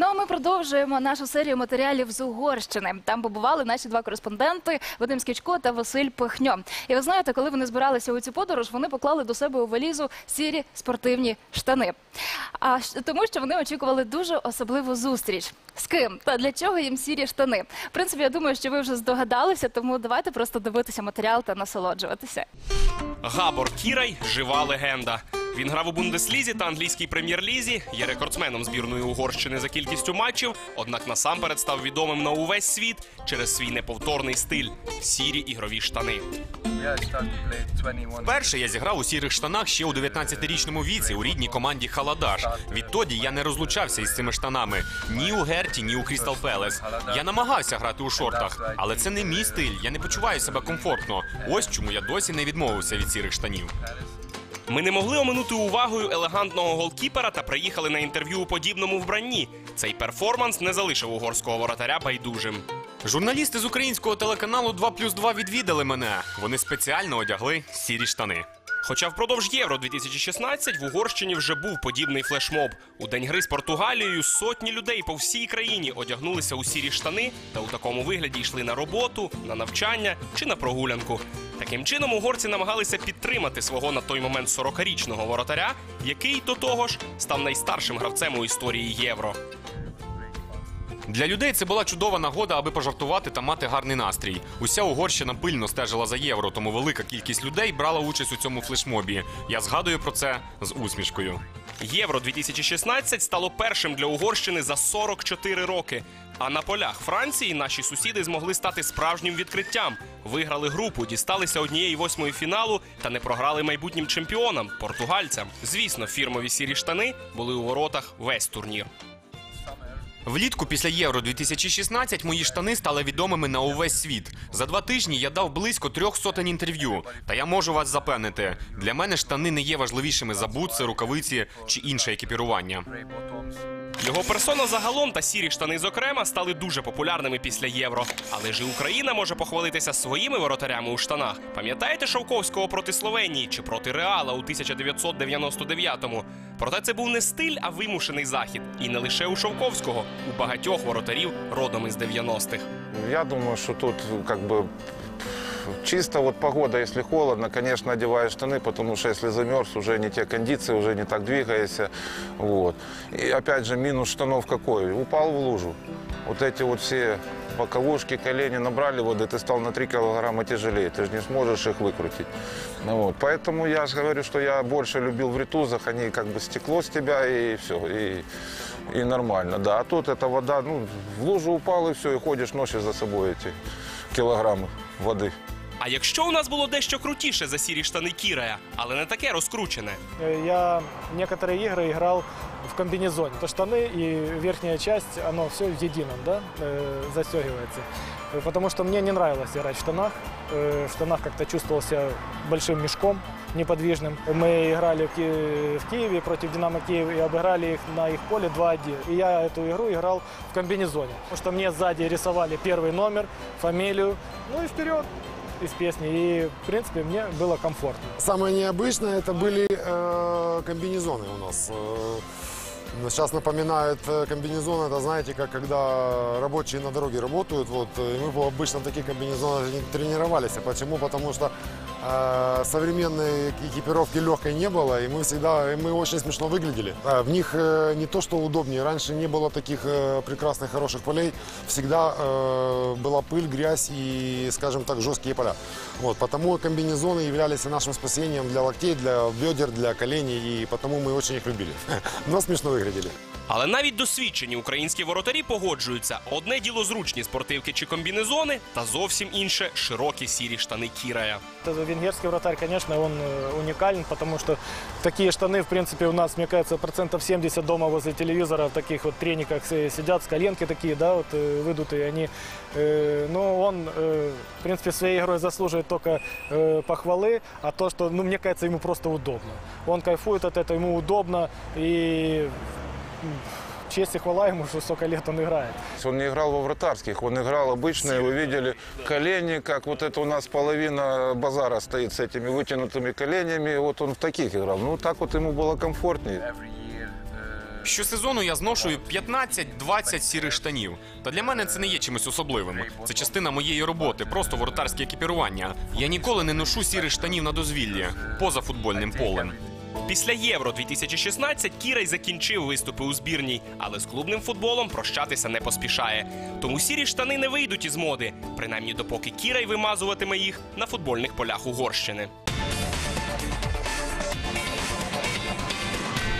Ну а ми продовжуємо нашу серію матеріалів з Угорщини. Там побували наші два кореспонденти Вадим Скічко та Василь Пихньо. І ви знаєте, коли вони збиралися у цю подорож, вони поклали до себе у валізу сірі спортивні штани. А тому, що вони очікували дуже особливу зустріч. З ким та для чого їм сірі штани? В принципі, я думаю, що ви вже здогадалися, тому давайте просто дивитися матеріал та насолоджуватися. Габор Кірай жива легенда. Він грав у Бундеслізі та англійській прем'єр-лізі, є рекордсменом збірної Угорщини за кількістю матчів, однак насамперед став відомим на увесь світ через свій неповторний стиль сірі ігрові штани. Yeah, I started to play 21. Перше я зіграв у сірих штанах ще у 19-річному віці у рідній команді Халадаш. Відтоді я не розлучався із цими штанами ні у Герті, ні у Крістал Пелес. Я намагався грати у шортах, але це не мій стиль. Я не почуваю себе комфортно. Ось чому я досі не відмовився від сірих штанів. Ми не могли оминути увагою елегантного голкіпера та приїхали на інтерв'ю у подібному вбранні. Цей перформанс не залишив угорського воротаря байдужим. Журналісти з українського телеканалу 2 плюс 2 відвідали мене. Вони спеціально одягли сірі штани. Хоча впродовж Євро 2016 в Угорщині вже був подібний флешмоб. У день гри з Португалією сотні людей по всій країні одягнулися у сірі штани та у такому вигляді йшли на роботу, на навчання чи на прогулянку. Таким чином угорці намагалися підтримати свого на той момент 40-річного воротаря, який до того ж став найстаршим гравцем у історії Євро. Для людей це була чудова нагода, аби пожартувати та мати гарний настрій. Уся Угорщина пильно стежила за євро, тому велика кількість людей брала участь у цьому флешмобі. Я згадую про це з усмішкою. Євро 2016 стало першим для Угорщини за 44 роки. А на полях Франції наші сусіди змогли стати справжнім відкриттям. Виграли групу, дісталися однієї восьмої фіналу та не програли майбутнім чемпіонам португальцям. Звісно, фірмові сірі штани були у воротах весь турнір. Влітку після Євро 2016 мої штани стали відомими на увесь світ. За два тижні я дав близько трьох сотень інтерв'ю. Та я можу вас запевнити, для мене штани не є важливішими за бутси, рукавиці чи інше екіпірування. Його персона загалом та сірі штани зокрема стали дуже популярними після євро. Але ж і Україна може похвалитися своїми воротарями у штанах. Пам'ятаєте Шовковського проти Словенії чи проти Реала у 1999-му? Проте це був не стиль, а вимушений захід. І не лише у Шовковського, у багатьох воротарів родом із 90-х. Я думаю, что тут бы чисто вот погода, если холодно, конечно, одеваешь штаны, потому что если замерз, уже не те кондиции, уже не так двигаешься. Вот. И опять же, минус штанов какой? Упал в лужу. Вот эти вот все боковушки, колени набрали воды, ты стал на 3 килограмма тяжелее, ты же не сможешь их выкрутить. Ну Вот. Поэтому я же говорю, что я больше любил в ритузах, они как бы стекло с тебя и все, и, и нормально. Да, а тут эта вода, ну, в лужу упал и все, и ходишь, носишь за собой эти килограммы воды. А якщо у нас було дещо крутіше за сірі штани Кірая, але не таке розкручене. Э, Я некоторые игры играл в комбинезоне. То штаны и верхняя часть, оно все в едином, да, э, застегивается. Э, Потому что мне не нравилось играть в штанах. Э, В штанах как-то чувствовал себя большим мешком неподвижным. Мы играли в Ки- в Киеве против Динамо Киев и обыграли их на их поле 2-1. И я эту игру играл в комбинезоне. Потому что мне сзади рисовали первый номер, фамилию, ну и вперед Из песни. И, в принципе, мне было комфортно. Самое необычное это были э, комбинезоны у нас. Э, Сейчас напоминает э, комбинезон, это знаете, как когда рабочие на дороге работают, вот, э, и мы бы обычно комбинезонах не тренировались. А Почему? Потому что современной экипировки легкой не было, и мы всегда, и мы очень смешно выглядели. А, в них э, не то, что удобнее, раньше не было таких э, прекрасных, хороших полей, всегда э, была пыль, грязь и, скажем так, жесткие поля. Вот, потому комбинезоны являлись и нашим спасением для локтей, для бедер, для коленей, и потому мы очень их любили. Но смешно выглядели. Але навіть досвідчені українські воротарі погоджуються: одне діло зручні спортивки чи комбінезони, та зовсім інше широкі сірі штани Кірая. Это Венгерский вратарь, конечно, он э, уникален, потому что такие штаны, в принципе, у нас, мне кажется, процентов 70 дома возле телевизора в таких вот трениках си- сидят, с коленки такие, да, вот э, выдутые они. Э, Но он, э, в принципе, своей игрой заслуживает только э, похвалы, а то, что, ну, мне кажется, ему просто удобно. Он кайфует от этого, ему удобно, и м, честь и хвала ему, что столько лет он играет. Он не играл во вратарских, он играл обычные, вы видели колени, как вот это у нас половина базара стоит с этими вытянутыми коленями, вот он в таких играл. Ну, так вот ему было комфортнее. Every year, uh, Щосезону я зношую 15-20 сірих штанів. Та для мене це не є чимось особливим. Це частина моєї роботи, просто воротарське екіпірування. Я ніколи не ношу сірих штанів на дозвіллі, поза футбольним полем. Після Євро 2016 Кірай закінчив виступи у збірній, але з клубним футболом прощатися не поспішає. Тому сірі штани не вийдуть із моди, принаймні допоки Кірай вимазуватиме їх на футбольних полях Угорщини.